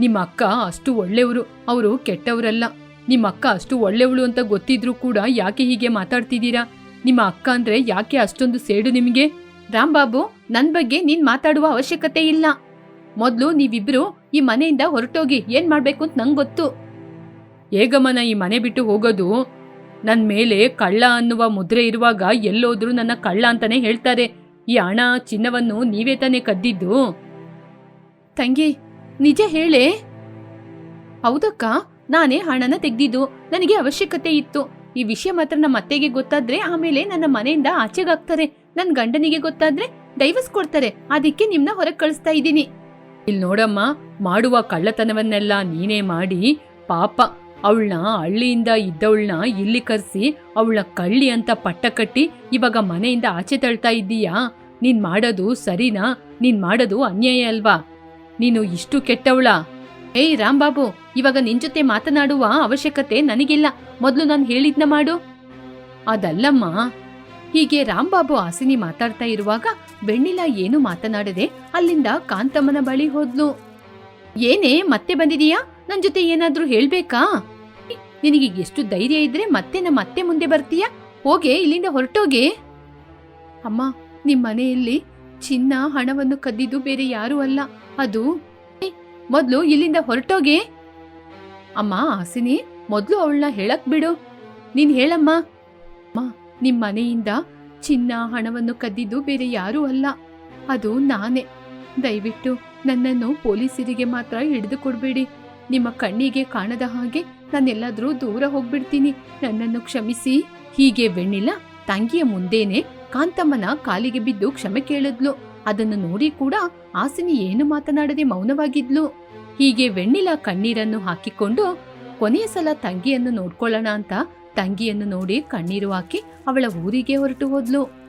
ನಿಮ್ಮ ಅಕ್ಕ ಅಷ್ಟು ಒಳ್ಳೆಯವರು, ಅವರು ಕೆಟ್ಟವರಲ್ಲ. ನಿಮ್ಮ ಅಕ್ಕ ಅಷ್ಟು ಒಳ್ಳೆಯವಳು ಅಂತ ಗೊತ್ತಿದ್ರು ಕೂಡ ಯಾಕೆ ಹೀಗೆ ಮಾತಾಡ್ತಿದ್ದೀರಾ? ನಿಮ್ಮ ಅಕ್ಕ ಅಂದ್ರೆ ಯಾಕೆ ಅಷ್ಟೊಂದು ಸೇಡು ನಿಮಗೆ? ರಾಂಬಾಬು ನನ್ ಬಗ್ಗೆ ನೀನ್ ಮಾತಾಡುವ ಅವಶ್ಯಕತೆ ಇಲ್ಲ. ಮೊದ್ಲು ನೀವಿಬ್ರು ಈ ಮನೆಯಿಂದ ಹೊರಟೋಗಿ ಏನ್ ಮಾಡ್ಬೇಕು ಅಂತ ನಂಗೆ ಗೊತ್ತು. ಹೇಗಮ್ಮನ ಈ ಮನೆ ಬಿಟ್ಟು ಹೋಗೋದು ನನ್ ಮೇಲೆ ಕಳ್ಳ ಅನ್ನುವ ಮುದ್ರೆ ಇರುವಾಗ ಎಲ್ಲೋದ್ರೂ ನನ್ನ ಕಳ್ಳ ಅಂತಾನೆ ಹೇಳ್ತಾರೆ. ಈ ಹಣ, ಚಿನ್ನವನ್ನು ನೀವೇ ತಾನೇ ಕದ್ದಿದ್ದು. ತಂಗಿ ನಿಜ ಹೇಳೆ? ಹೌದಕ್ಕ, ನಾನೇ ಹಣನ ತೆಗ್ದಿದ್ದು, ನನಗೆ ಅವಶ್ಯಕತೆ ಇತ್ತು. ಈ ವಿಷಯ ಮಾತ್ರ ನಮ್ಮ ಅತ್ತೆಗೆ ಗೊತ್ತಾದ್ರೆ ಆಮೇಲೆ ನನ್ನ ಮನೆಯಿಂದ ಆಚೆಗಾಗ್ತಾರೆ. ನನ್ ಗಂಡನಿಗೆ ಗೊತ್ತಾದ್ರೆ ಡೈವರ್ಸ್ ಕೊಡ್ತಾರೆ. ಅದಕ್ಕೆ ನಿಮ್ನ ಹೊರಗೆ ಕಳಿಸ್ತಾ ಇದ್ದೀನಿ. ಇಲ್ಲಿ ನೋಡಮ್ಮ, ಮಾಡುವ ಕಳ್ಳತನವನ್ನೆಲ್ಲ ನೀನೇ ಮಾಡಿ, ಪಾಪ ಅವಳನ್ನ ಹಳ್ಳಿಯಿಂದ ಇದ್ದವಳನ್ನ ಇಲ್ಲಿ ಕರೆಸಿ, ಅವಳ ಕಳ್ಳಿ ಅಂತ ಪಟ್ಟ ಕಟ್ಟಿ ಇವಾಗ ಮನೆಯಿಂದ ಆಚೆ ತಳ್ತಾ ಇದ್ದೀಯಾ? ನೀನ್ ಮಾಡೋದು ಸರಿನಾ? ನೀನ್ ಮಾಡೋದು ಅನ್ಯಾಯ ಅಲ್ವಾ? ನೀನು ಇಷ್ಟು ಕೆಟ್ಟವಳ. ಏಯ್ ರಾಂಬಾಬು ಇವಾಗ ನಿನ್ ಜೊತೆ ಮಾತನಾಡುವ ಅವಶ್ಯಕತೆ ನನಗಿಲ್ಲ. ಮೊದಲು ನಾನು ಹೇಳಿದ್ನ ಮಾಡು. ಅದಲ್ಲಮ್ಮ, ಹೀಗೆ ರಾಂಬಾಬು ಆಸಿನಿ ಮಾತಾಡ್ತಾ ಇರುವಾಗ ಬೆಣ್ಣಿಲ ಏನು ಮಾತನಾಡದೆ ಅಲ್ಲಿಂದ ಕಾಂತಮ್ಮನ ಬಳಿ ಹೋದ್ಲು. ಏನೇ, ಮತ್ತೆ ಬಂದಿದೀಯಾ? ನನ್ ಜೊತೆ ಏನಾದ್ರೂ ಹೇಳ್ಬೇಕಾ? ನಿನಗೆ ಎಷ್ಟು ಧೈರ್ಯ ಇದ್ರೆ ಮತ್ತೆ ನಮ್ಮ ಅತ್ತೆ ಮುಂದೆ ಬರ್ತೀಯಾ? ಹೋಗೆ, ಇಲ್ಲಿಂದ ಹೊರಟೋಗೆ. ಅಮ್ಮ ನಿಮ್ಮ ಮನೆಯಲ್ಲಿ ಚಿನ್ನ ಹಣವನ್ನು ಕದ್ದಿದ್ದು ಬೇರೆ ಯಾರೂ ಅಲ್ಲ. ಅದು ಮೊದಲು ಇಲ್ಲಿಂದ ಹೊರಟೋಗೆ. ಅಮ್ಮ ಹಾಸಿನಿ ಮೊದ್ಲು ಅವಳನ್ನ ಹೇಳಕ್ ಬಿಡು. ನೀನ್ ಹೇಳಮ್ಮ. ಅಮ್ಮ, ನಿಮ್ ಮನೆಯಿಂದ ಚಿನ್ನ ಹಣವನ್ನು ಕದ್ದಿದ್ದು ಬೇರೆ ಯಾರೂ ಅಲ್ಲ. ಅದು ನಾನೇ. ದಯವಿಟ್ಟು ನನ್ನನ್ನು ಪೊಲೀಸರಿಗೆ ಮಾತ್ರ ಹಿಡಿದು ಕೊಡ್ಬೇಡಿ. ನಿಮ್ಮ ಕಣ್ಣಿಗೆ ಕಾಣದ ಹಾಗೆ ನಾನೆಲ್ಲಾದ್ರೂ ದೂರ ಹೋಗ್ಬಿಡ್ತೀನಿ. ನನ್ನನ್ನು ಕ್ಷಮಿಸಿ. ಹೀಗೆ ಬೆಣ್ಣಿಲ್ಲ ತಂಗಿಯ ಮುಂದೇನೆ ಕಾಂತಮ್ಮನ ಕಾಲಿಗೆ ಬಿದ್ದು ಕ್ಷಮೆ ಕೇಳಿದ್ಲು. ಅದನ್ನು ನೋಡಿ ಕೂಡ ಆಸಿನಿ ಏನು ಮಾತನಾಡದೆ ಮೌನವಾಗಿದ್ಲು. ಹೀಗೆ ವೆಣ್ಣಿಲ ಕಣ್ಣೀರನ್ನು ಹಾಕಿಕೊಂಡು, ಕೊನೆಯ ಸಲ ತಂಗಿಯನ್ನು ನೋಡ್ಕೊಳ್ಳೋಣ ಅಂತ ತಂಗಿಯನ್ನು ನೋಡಿ ಕಣ್ಣೀರು ಹಾಕಿ ಅವಳ ಊರಿಗೆ ಹೊರಟು ಹೋದ್ಲು.